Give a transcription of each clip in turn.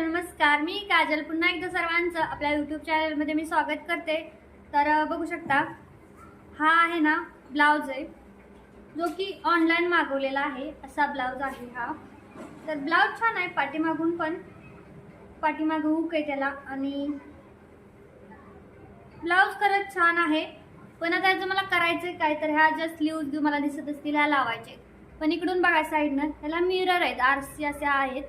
नमस्कार मी काजल. पुन्हा एकदा सर्वांचं आपल्या यूट्यूब चॅनलमध्ये मी स्वागत करते. तर बघू शकता हा आहे ना ब्लाऊज आहे. जो की ऑनलाईन मागवलेला आहे असा ब्लाऊज आहे हा. तर ब्लाऊज छान आहे पाठीमागून पण. पाठीमागं हुक आहे त्याला आणि ब्लाऊज खरंच छान आहे. पण आता याचं मला करायचं आहे काय तर ह्या ज्या स्लीव्ज मला दिसत असतील ह्या लावायचे. पण इकडून बघा साईडनं त्याला मिरर आहेत आरसी असे आहेत.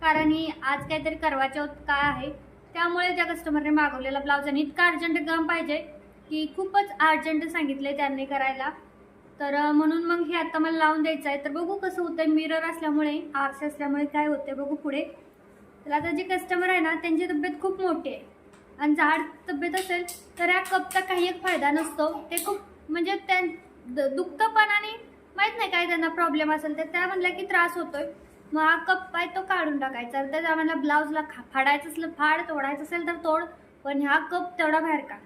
कारण ही आज काहीतरी करवा चौथ काय आहे. त्यामुळे त्या कस्टमरने मागवलेला ब्लाऊज आणि इतका अर्जंट गम पाहिजे की खूपच अर्जंट सांगितले त्यांनी करायला. तर म्हणून मग हे आता मला लावून द्यायचं आहे. तर बघू कसं होतंय. मिरर असल्यामुळे आरसे असल्यामुळे काय होते बघू पुढे. तर आता जे कस्टमर आहे ना त्यांची तब्येत खूप मोठी आहे. आणि झाड तब्येत असेल तर या कपचा काही एक फायदा नसतो. ते खूप म्हणजे त्या द- दुखतं पण आणि माहीत नाही काय त्यांना प्रॉब्लेम असेल तर त्या म्हणलं की त्रास होतोय. मग हा कप आहे तो काढून टाकायचा. तर आम्हाला ब्लाऊजला खा फाडायचं असलं फाड तोडायचं असेल तर तोड पण हा कप तेवढा बाहेर काढ.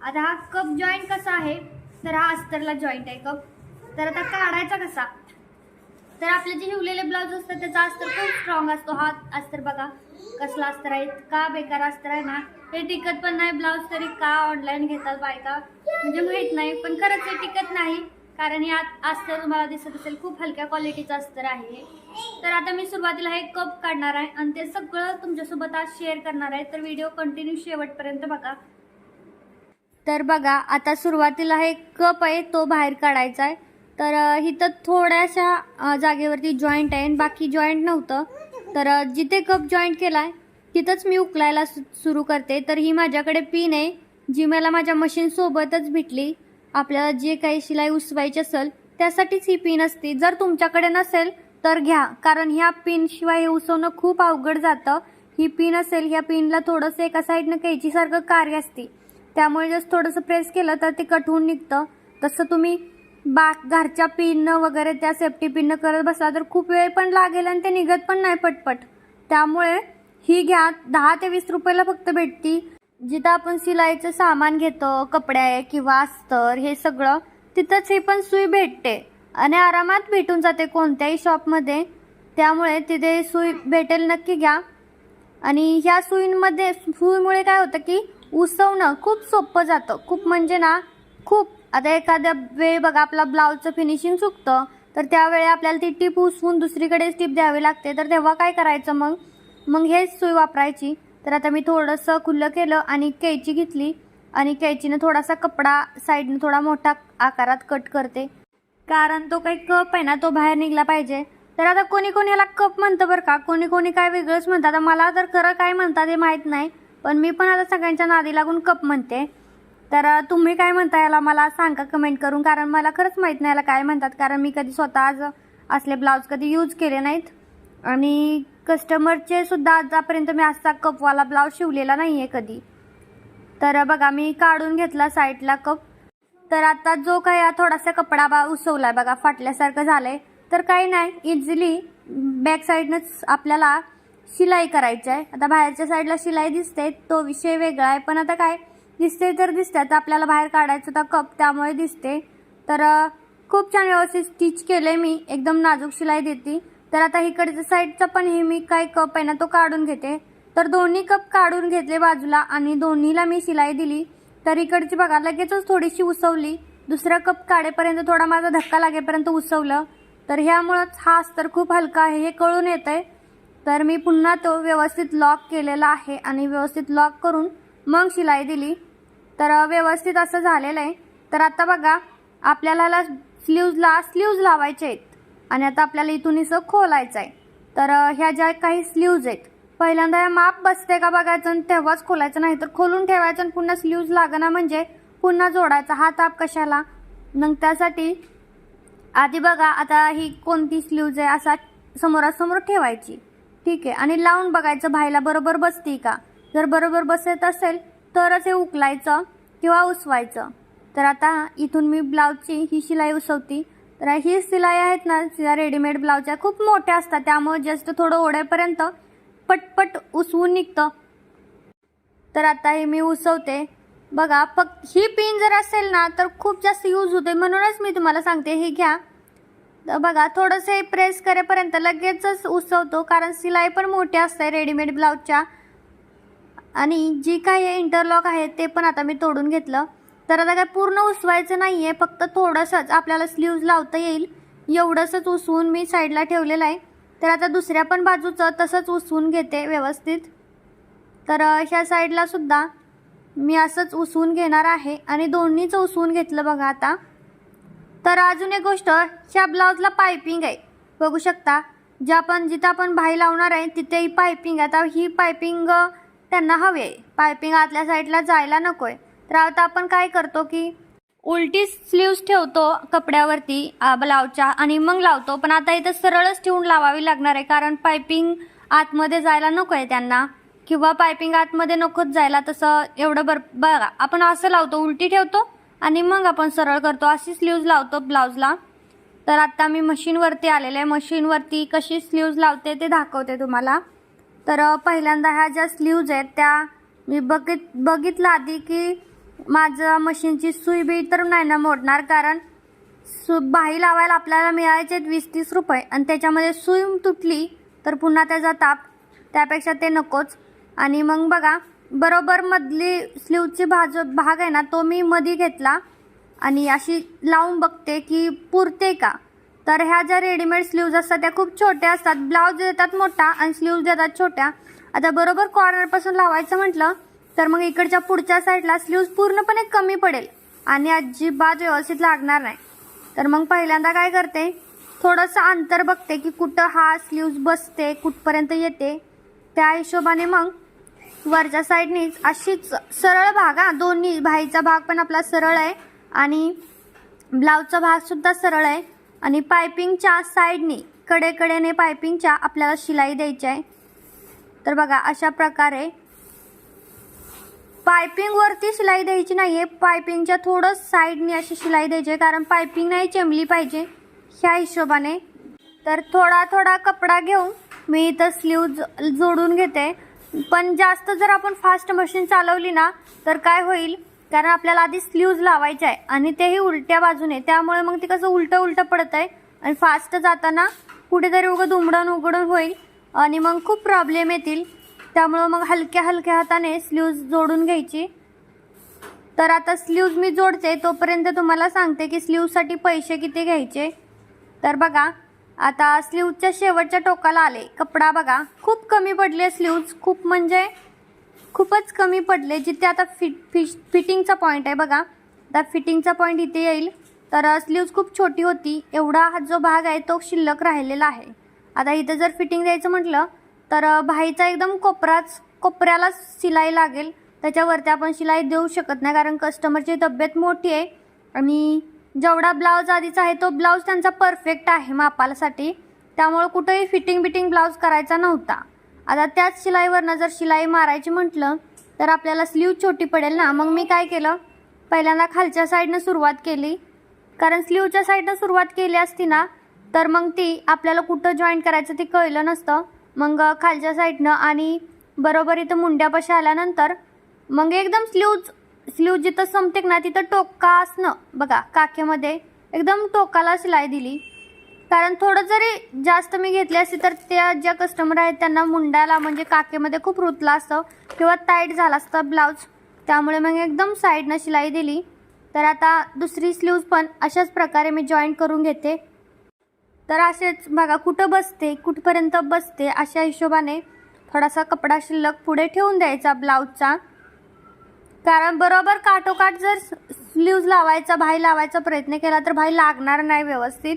आता हा कप जॉईंट कसा आहे? तर हा अस्तरला जॉईंट आहे कप. तर आता काढायचा कसा? तर आपले जे शिवलेले ब्लाऊज असतात त्याचा अस्तर खूप स्ट्रॉंग असतो. हा अस्तर बघा कसला अस्तर आहे? का बेकार अस्तर आहे ना. हे टिकत पण नाही ब्लाऊज तरी का ऑनलाईन घेतात बायका? म्हणजे माहीत नाही पण खरंच हे टिकत नाही. कारण हे अस्तर तुम्हाला दिसत असेल खूप हलक्या क्वालिटीचं अस्तर आहे. तर आता मी सुरुवातीला हे कप काढणार आहे आणि ते सगळं तुमच्यासोबत आज शेअर करणार आहे. तर व्हिडिओ कंटिन्यू शेवटपर्यंत बघा. तर बघा आता सुरुवातीला हे कप आहे तो बाहेर काढायचा आहे. तर इथं थोड्याशा जागेवरती जॉईंट आहे आणि बाकी जॉईंट नव्हतं. तर जिथे कप जॉईंट केला आहे तिथंच मी उकलायला सु सुरू करते. तर ही माझ्याकडे पिन आहे जी मला माझ्या मशीनसोबतच भेटली. आपल्याला जे काही शिलाई उसवायची असेल त्यासाठीच ही पिन असते. जर तुमच्याकडे नसेल तर घ्या. कारण ह्या पिनशिवाय हे उसवणं खूप अवघड जातं. ही पिन असेल ह्या पिनला थोडंसं एका साईडनं कैचीसारखं कार्य असते. त्यामुळे जर थोडंसं प्रेस केलं तर ते कठून निघतं. तसं तुम्ही बा घरच्या पिननं वगैरे त्या सेफ्टी पिननं करत बसला तर खूप वेळ पण लागेल आणि ते निघत पण नाही पटपट. त्यामुळे ही घ्या. दहा ते वीस रुपयाला फक्त भेटती. जिथं आपण शिलाईचं सामान घेतो कपडे किंवा अस्तर हे सगळं तिथंच ही पण सुई भेटते. आणि आरामात भेटून जाते कोणत्याही शॉपमध्ये. त्यामुळे तिथे सुई भेटेल नक्की घ्या. आणि ह्या सुईंमध्ये सुईमुळे काय होतं की उसवणं खूप सोपं जातं. खूप म्हणजे ना खूप. आता एखाद्या वेळी बघा आपला ब्लाऊजचं फिनिशिंग चुकतं तर त्यावेळी आपल्याला ती टीप उसवून दुसरीकडे टीप द्यावी लागते. तर तेव्हा काय करायचं मग? मग हेच सुई वापरायची. तर आता मी थोडंसं खुल्लं केलं आणि कैची घेतली. आणि कैचीनं थोडासा कपडा साईडनं थोडा मोठा आकारात कट करते. कारण तो काही कप आहे ना तो बाहेर निघला पाहिजे. तर आता कोणी कोणी याला कप म्हणतं बरं का? कोणी कोणी काय वेगळंच म्हणतात. आता मला तर खरं काय म्हणतात हे माहीत नाही. पण मी पण आता सगळ्यांच्या नादी लागून कप म्हणते. तर तुम्ही काय म्हणता याला मला सांगा कमेंट करून. कारण मला खरंच माहीत नाही याला काय म्हणतात. कारण मी कधी स्वतः आज असले ब्लाऊज कधी यूज केले नाहीत. आणि कस्टमरचे सुद्धा आतापर्यंत मी असा कपवाला ब्लाऊज शिवलेला नाही आहे कधी. तर बघा मी काढून घेतला साईडला कप. तर आता जो काही हा थोडासा कपडा बा उसवला आहे बघा फाटल्यासारखं झालंय. तर काही नाही इझिली बॅक साईडनंच आपल्याला शिलाई करायची आहे आता बाहेरच्या साईडला शिलाई दिसते तो विषय वेगळा आहे. पण आता काय दिसते तर दिसते. आता आपल्याला बाहेर काढायचं होता कप त्यामुळे दिसते. तर खूप छान व्यवस्थित स्टिच केले मी. एकदम नाजूक शिलाई देते. तर आता इकडच्या साईडचा पण हे मी काय कप आहे ना तो काढून घेते. तर दोन्ही कप काढून घेतले बाजूला आणि दोन्हीला मी शिलाई दिली. तर इकडची बघा लगेचच थोडीशी उसवली. दुसरा कप काढेपर्यंत थोडा माझा धक्का लागेपर्यंत उसवलं. तर ह्यामुळंच हा अस्तर खूप हलका आहे हे कळून येत आहे तर मी पुन्हा तो व्यवस्थित लॉक केलेला आहे आणि व्यवस्थित लॉक करून मग शिलाई दिली. तर व्यवस्थित असं झालेलं आहे. तर आता बघा आपल्याला स्लीव्जला स्लीव्ज लावायचे आहेत. आणि आता आपल्याला इथून इसं खोलायचं आहे. तर ह्या ज्या काही स्लीव्ज आहेत पहिल्यांदा या माप बसते का बघायचं आणि तेव्हाच खोलायचं नाही तर खोलून ठेवायचं आणि पुन्हा स्लीव्ज लागणं म्हणजे पुन्हा जोडायचा. हा ताप कशाला? मग त्यासाठी आधी बघा आता ही कोणती स्लीव्ज आहे असा समोरासमोर ठेवायची. ठीक आहे? आणि लावून बघायचं भाईला बरोबर बसते का? जर बरोबर बसत असेल तरच हे उकलायचं किंवा उसवायचं. तर आता इथून मी ब्लाऊजची ही शिलाई उसवती. तर ही शिलाई आहेत ना या रेडीमेड ब्लाऊजच्या खूप मोठ्या असतात. त्यामुळे जस्ट थोडं ओढेपर्यंत पटपट उसवून निघतं. तर आता हे मी उसवते. बघा फक्त ही पिन जर असेल ना तर खूप जास्त यूज होते. म्हणूनच मी तुम्हाला सांगते हे घ्या. तर बघा थोडंसं हे प्रेस करेपर्यंत लगेचच उसवतो कारण सिलाई पण मोठी असते रेडीमेड ब्लाऊजच्या आणि जी काही इंटरलॉक आहे ते पण आता मी तोडून घेतलं. तर आता काय पूर्ण उसवायचं नाही आहे फक्त थोडंसंच आपल्याला स्लीव्ज लावता येईल. एवढंसंच उसवून मी साईडला ठेवलेलं आहे. तर आता दुसऱ्या पण बाजूचं तसंच उसवून घेते व्यवस्थित. तर ह्या साईडला सुद्धा मी असंच उसवून घेणार आहे आणि दोन्हीचं उसवून घेतलं बघा आता. तर अजून एक गोष्ट ह्या ब्लाऊजला पायपिंग आहे. बघू शकता ज्या आपण जिथं आपण भाई लावणार आहे तिथे ही पायपिंग आहे. आता ही पायपिंग त्यांना हवी आहे. पायपिंग आतल्या साईडला जायला नको आहे तर आता आपण काय करतो की उलटी स्लीव्स ठेवतो कपड्यावरती अ, ब्लाऊजच्या आणि मग लावतो. पण आता इथं सरळच ठेवून लावावी लागणार आहे कारण पायपिंग आतमध्ये जायला नको आहे त्यांना. किंवा पायपिंग आतमध्ये नकोच जायला तसं एवढं बर बघा आपण असं लावतो उलटी ठेवतो आणि मग आपण सरळ करतो. अशी स्लीव्ज लावतो ब्लाऊजला तर आत्ता मी मशीनवरती आलेले आहे. मशीनवरती कशी स्लीव्ज लावते ते दाखवते तुम्हाला. तर पहिल्यांदा ह्या ज्या स्लीव्ज आहेत त्या मी बघित बघितलं आधी की माझं मशीनची सुई बी तर नाही ना मोडणार कारण सु बाही लावायला आपल्याला मिळायचे वीस तीस रुपये आणि त्याच्यामध्ये सुई तुटली तर पुन्हा त्याचा ताप त्यापेक्षा ते नकोच. आणि मग बघा बरोबर मधली स्लीवची भाज भाग आहे ना तो मी मधी घेतला आणि अशी लावून बघते की पुरते का? तर ह्या ज्या रेडीमेड स्लीव्ज असतात त्या खूप छोट्या असतात. ब्लाऊज देतात मोठा आणि स्लीव्ज देतात छोट्या. आता बरोबर कॉर्नरपासून लावायचं म्हटलं तर मग इकडच्या पुढच्या साईडला स्लीव्ज पूर्णपणे कमी पडेल आणि अजिबात व्यवस्थित लागणार नाही. तर मग पहिल्यांदा काय करते? थोडंसं अंतर बघते की कुठं हा स्लीव्ज बसते कुठपर्यंत येते. त्या हिशोबाने मग वरच्या साईडनीच अशीच सरळ भाग हा दोन्ही भाईचा भाग पण आपला सरळ आहे आणि ब्लाऊजचा भागसुद्धा सरळ आहे आणि पायपिंगच्या साईडनी कडेकडेने पायपिंगच्या आपल्याला शिलाई द्यायची आहे. तर बघा अशा प्रकारे पायपिंग वरती शिलाई द्यायची नाही आहे पायपिंगच्या थोडं साईडने अशी शिलाई द्यायची आहे कारण पायपिंग नाही चेमली पाहिजे ह्या हिशोबाने. तर थोडा थोडा कपडा घेऊन मी इथं स्लीव जोडून घेते. पण जास्त जर आपण फास्ट मशीन चालवली ना तर काय होईल? कारण आपल्याला आधी स्लीव्ज लावायचे आहे आणि तेही उलट्या बाजूने. त्यामुळे मग ते कसं उलटं उलटं पडत आहे आणि फास्ट जाताना कुठेतरी उगं दुमडण उघडून होईल आणि मग खूप प्रॉब्लेम येतील. त्यामुळं मग हलक्या हलक्या हाताने स्लीव्ज जोडून घ्यायची. तर आता स्लीव्ज मी जोडते तोपर्यंत तुम्हाला सांगते की स्लीव्जसाठी पैसे किती घ्यायचे. तर बघा आता स्लीव्जच्या शेवटच्या टोकाला आले. कपडा बघा खूप कमी पडले स्लीव्ज खूप म्हणजे खूपच कमी पडले जिथे आता फिट फिश फिटिंगचा पॉईंट आहे बघा. आता फिटिंगचा पॉईंट इथे येईल. तर स्लीव्ज खूप छोटी होती. एवढा हा जो भाग आहे तो शिल्लक राहिलेला आहे. आता इथं जर फिटिंग द्यायचं म्हटलं तर भाईचा एकदम कोपराच कोपऱ्याला शिलाई लागेल. त्याच्यावरती आपण शिलाई देऊ शकत नाही कारण कस्टमरची तब्येत मोठी आहे. आणि जेवढा ब्लाऊज आधीचा आहे तो ब्लाऊज त्यांचा परफेक्ट आहे मापालासाठी त्यामुळं कुठंही फिटिंग बिटिंग ब्लाऊज करायचा नव्हता. आता त्याच शिलाईवरनं जर शिलाई मारायची म्हटलं तर आपल्याला स्लीव छोटी पडेल ना. मग मी काय केलं? पहिल्यांदा खालच्या साईडनं सुरुवात केली. कारण स्लीवच्या साईडनं सुरुवात केली असती ना तर मग ती आपल्याला कुठं जॉईंट करायचं ते कळलं नसतं. मग खालच्या साईडनं आणि बरोबर इथं मुंड्यापाशी आल्यानंतर मग एकदम स्लीव्ज स्लीव जिथं संपते ना तिथं टोका असणं. बघा काखेमध्ये एकदम टोकाला शिलाई दिली. कारण थोडं जरी जास्त मी घेतली असती तर त्या ज्या कस्टमर आहेत त्यांना मुंड्याला म्हणजे काखेमध्ये खूप रुतला असतं किंवा टाईट झाला असतं ब्लाऊज त्यामुळे मग एकदम साईडनं शिलाई दिली. तर आता दुसरी स्लीव्ज पण अशाच प्रकारे मी जॉईंट करून घेते. तर असेच बघा कुठं बसते कुठपर्यंत बसते अशा हिशोबाने थोडासा कपडा शिल्लक पुढे ठेवून द्यायचा ब्लाऊजचा. कारण बरोबर काठोकाठ जर स्लीव्ज लावायचा भाई लावायचा प्रयत्न केला तर भाई लागणार नाही व्यवस्थित.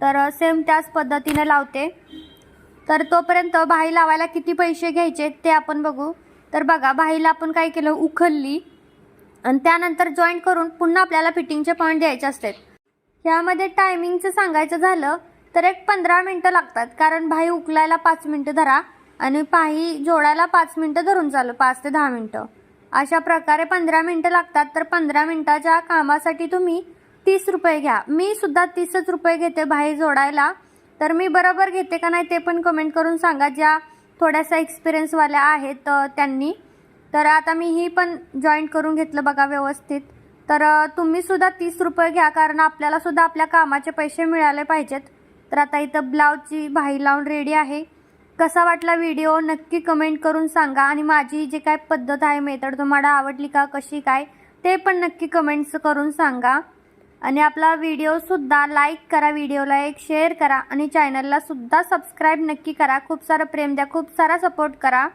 तर सेम त्याच पद्धतीने लावते. तर तोपर्यंत भाई लावायला किती पैसे घ्यायचे ते आपण बघू. तर बघा भाईला आपण काय केलं उखलली. आणि त्यानंतर जॉईंट करून पुन्हा आपल्याला फिटिंगचे पॉईंट द्यायचे असतात. ह्यामध्ये टायमिंगचं सांगायचं झालं तर एक पंधरा मिनटं लागतात कारण भाई उकलायला पाच मिनटं धरा आणि पाही जोडायला पाच मिनटं धरून चालू पाच ते दहा मिनटं. अशा प्रकारे पंधरा मिनटं लागतात तर पंधरा मिनटाच्या कामासाठी तुम्ही तीस रुपये घ्या. मी सुद्धा तीसच रुपये घेते भाई जोडायला. तर मी बरोबर घेते का नाही ते पण कमेंट करून सांगा. ज्या थोड्यासा एक्सपिरियन्सवाल्या आहेत त्यांनी. तर आता मी ही पण जॉईंट करून घेतलं बघा व्यवस्थित. तर तुम्ही सुद्धा तीस रुपये घ्या कारण आपल्याला सुद्धा आपल्या कामाचे पैसे मिळाले पाहिजेत. तर आता इथं ब्लाऊजची भाई लावून रेडी आहे. कसा वाटला व्हिडिओ नक्की कमेंट करून सांगा. आणि माझी जी काय पद्धत आहे मेथड तुम्हाला आवडली का कशी काय ते पण नक्की कमेंट्स करून सांगा. आणि आपला व्हिडिओसुद्धा लाईक करा व्हिडिओला एक शेअर करा. आणि चॅनलला सुद्धा सबस्क्राईब नक्की करा. खूप सारं प्रेम द्या खूप सारा सपोर्ट करा.